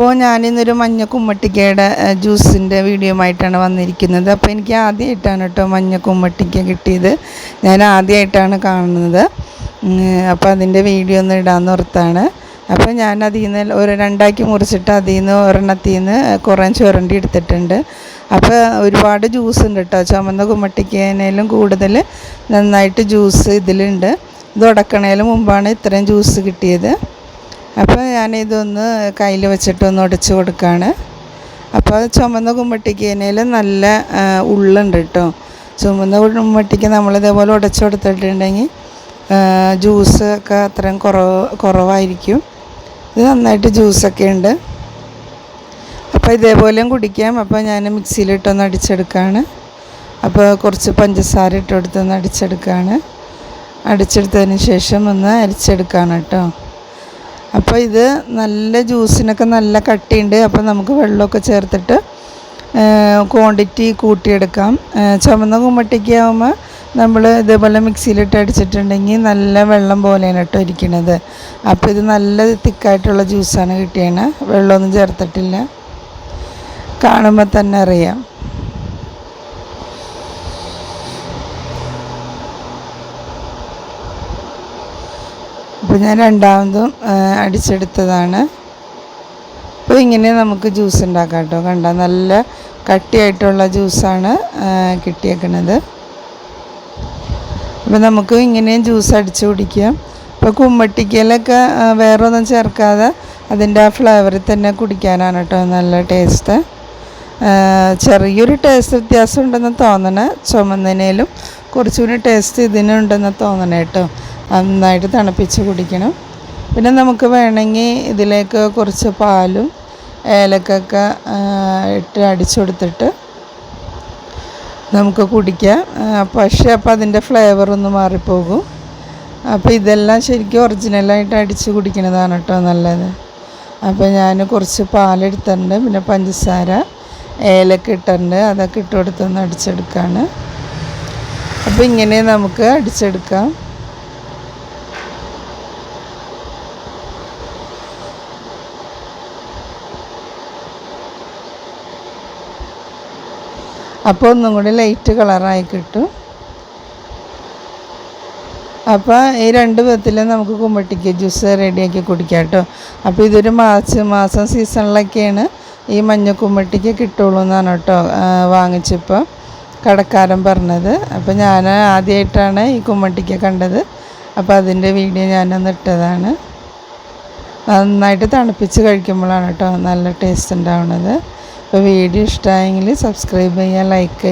അപ്പോൾ ഞാനിന്നൊരു മഞ്ഞ കുമ്മട്ടിക്കയുടെ ജ്യൂസിന്റെ ആയിട്ടാണ് വന്നിരിക്കുന്നത്. അപ്പോൾ എനിക്ക് ആദ്യമായിട്ടാണ് കേട്ടോ മഞ്ഞ കുമ്മട്ടിക്ക കിട്ടിയത്. ഞാൻ ആദ്യമായിട്ടാണ് കാണുന്നത്. അപ്പോൾ അതിന്റെ വീഡിയോ ഒന്ന് ഇടാൻ ഓർത്താണ്. അപ്പോൾ ഞാൻ അതിൽ നിന്ന് ഒരു രണ്ടാക്കി മുറിച്ചിട്ട് അതിൽ നിന്ന് ഒരെണ്ണത്തിൽ നിന്ന് കുറേ ചുരണ്ടി എടുത്തിട്ടുണ്ട്. അപ്പോൾ ഒരുപാട് ജ്യൂസ് ഉണ്ട് കേട്ടോ. ചുമന്ന കുമ്മട്ടിക്കേനേലും കൂടുതൽ നന്നായിട്ട് ജ്യൂസ് ഇതിലുണ്ട്. ഇത് ഉടക്കണേലും മുമ്പാണ് ഇത്രയും ജ്യൂസ് കിട്ടിയത്. അപ്പോൾ ഞാനിതൊന്ന് കയ്യിൽ വെച്ചിട്ടൊന്ന് ഉടച്ച് കൊടുക്കുകയാണ് അപ്പോൾ ചുമന്ന കുമ്മട്ടിക്കേനയിൽ നല്ല ഉള്ളുണ്ട് കേട്ടോ ചുമന്ന കുമ്മട്ടിക്ക് നമ്മളിതേപോലെ ഉടച്ച് കൊടുത്തിട്ടുണ്ടെങ്കിൽ ജ്യൂസ് ഒക്കെ അത്രയും കുറവ് കുറവായിരിക്കും. ഇത് നന്നായിട്ട് ജ്യൂസൊക്കെ ഉണ്ട്. അപ്പോൾ ഇതേപോലെയും കുടിക്കാം. അപ്പോൾ ഞാൻ മിക്സിയിലിട്ടൊന്ന് അടിച്ചെടുക്കുകയാണ് അപ്പോൾ കുറച്ച് പഞ്ചസാര ഇട്ട് കൊടുത്തൊന്ന് അടിച്ചെടുക്കുകയാണ് അടിച്ചെടുത്തതിന് ശേഷം ഒന്ന് അരിച്ചെടുക്കുകയാണ് കേട്ടോ അപ്പോൾ ഇത് നല്ല ജ്യൂസിനൊക്കെ നല്ല കട്ടിയുണ്ട്. അപ്പോൾ നമുക്ക് വെള്ളമൊക്കെ ചേർത്തിട്ട് ക്വാണ്ടിറ്റി കൂട്ടിയെടുക്കാം. ചുമന്ന കുമ്മട്ടിക്ക് ആകുമ്പോൾ നമ്മൾ ഇതേപോലെ മിക്സിയിലിട്ട് അടിച്ചിട്ടുണ്ടെങ്കിൽ നല്ല വെള്ളം പോലെയാണ് കേട്ടോ ഇരിക്കുന്നത് അപ്പോൾ ഇത് നല്ല തിക്കായിട്ടുള്ള ജ്യൂസാണ് കിട്ടിയത് വെള്ളമൊന്നും ചേർത്തിട്ടില്ല. കാണുമ്പോൾ തന്നെ അറിയാം. അപ്പോൾ ഞാൻ രണ്ടാമതും അടിച്ചെടുത്തതാണ്. അപ്പോൾ ഇങ്ങനെ നമുക്ക് ജ്യൂസ് ഉണ്ടാക്കാം കേട്ടോ കണ്ട നല്ല കട്ടിയായിട്ടുള്ള ജ്യൂസാണ് കിട്ടിയേക്കുന്നത് അപ്പോൾ നമുക്ക് ഇങ്ങനെയും ജ്യൂസ് അടിച്ച് കുടിക്കാം. ഇപ്പോൾ കുമ്മട്ടിക്കലൊക്കെ വേറെ ഒന്നും ചേർക്കാതെ അതിന്റെ ആ ഫ്ലേവറിൽ തന്നെ കുടിക്കാനാണ് കേട്ടോ നല്ല ടേസ്റ്റ് ചെറിയൊരു ടേസ്റ്റ് വ്യത്യാസം ഉണ്ടെന്ന് തോന്നണ ചുമന്നതിനേലും കുറച്ചുകൂടി ടേസ്റ്റ് ഇതിനുണ്ടെന്ന് തോന്നണേ കേട്ടോ നന്നായിട്ട് തണുപ്പിച്ച് കുടിക്കണം. പിന്നെ നമുക്ക് വേണമെങ്കിൽ ഇതിലേക്ക് കുറച്ച് പാലും ഏലക്കൊക്കെ ഇട്ട് അടിച്ചുകൊടുത്തിട്ട് നമുക്ക് കുടിക്കാം. പക്ഷേ അപ്പോൾ അതിന്റെ ഫ്ലേവർ ഒന്ന് മാറിപ്പോകും. അപ്പോൾ ഇതെല്ലാം ശരിക്കും ഒറിജിനലായിട്ട് അടിച്ച് കുടിക്കുന്നതാണ് കേട്ടോ നല്ലത്. അപ്പോൾ ഞാൻ കുറച്ച് പാലെടുത്തിട്ടുണ്ട് പിന്നെ പഞ്ചസാര ഏലക്ക ഇട്ടിട്ടുണ്ട്. അതൊക്കെ ഇട്ട് കൊടുത്തൊന്ന് അടിച്ചെടുക്കുകയാണ് അപ്പോൾ ഇങ്ങനെ നമുക്ക് അടിച്ചെടുക്കാം. അപ്പോൾ ഒന്നും കൂടി ലൈറ്റ് കളറായി കിട്ടും. അപ്പോൾ ഈ രണ്ട് വിധത്തിലും നമുക്ക് കുമ്പട്ടിക്ക് ജ്യൂസ് റെഡിയാക്കി കുടിക്കാം കേട്ടോ. അപ്പോൾ ഇതൊരു മാർച്ച് മാസം സീസണിലൊക്കെയാണ് ഈ മഞ്ഞ കുമ്പട്ടിക്ക് കിട്ടുള്ളൂ എന്നാണ് കേട്ടോ വാങ്ങിച്ചപ്പോൾ കടക്കാരൻ പറഞ്ഞത്. അപ്പോൾ ഞാൻ ആദ്യമായിട്ടാണ് ഈ കുമ്മട്ടിക്ക കണ്ടത്. അപ്പോൾ അതിന്റെ വീഡിയോ ഞാനൊന്ന് ഇട്ടതാണ്. നന്നായിട്ട് തണുപ്പിച്ച് കഴിക്കുമ്പോഴാണ് കേട്ടോ നല്ല ടേസ്റ്റ് ഉണ്ടാവുന്നത്. അപ്പോൾ വീഡിയോ ഇഷ്ടമായെങ്കിൽ സബ്സ്ക്രൈബ് ചെയ്യുക ലൈക്ക്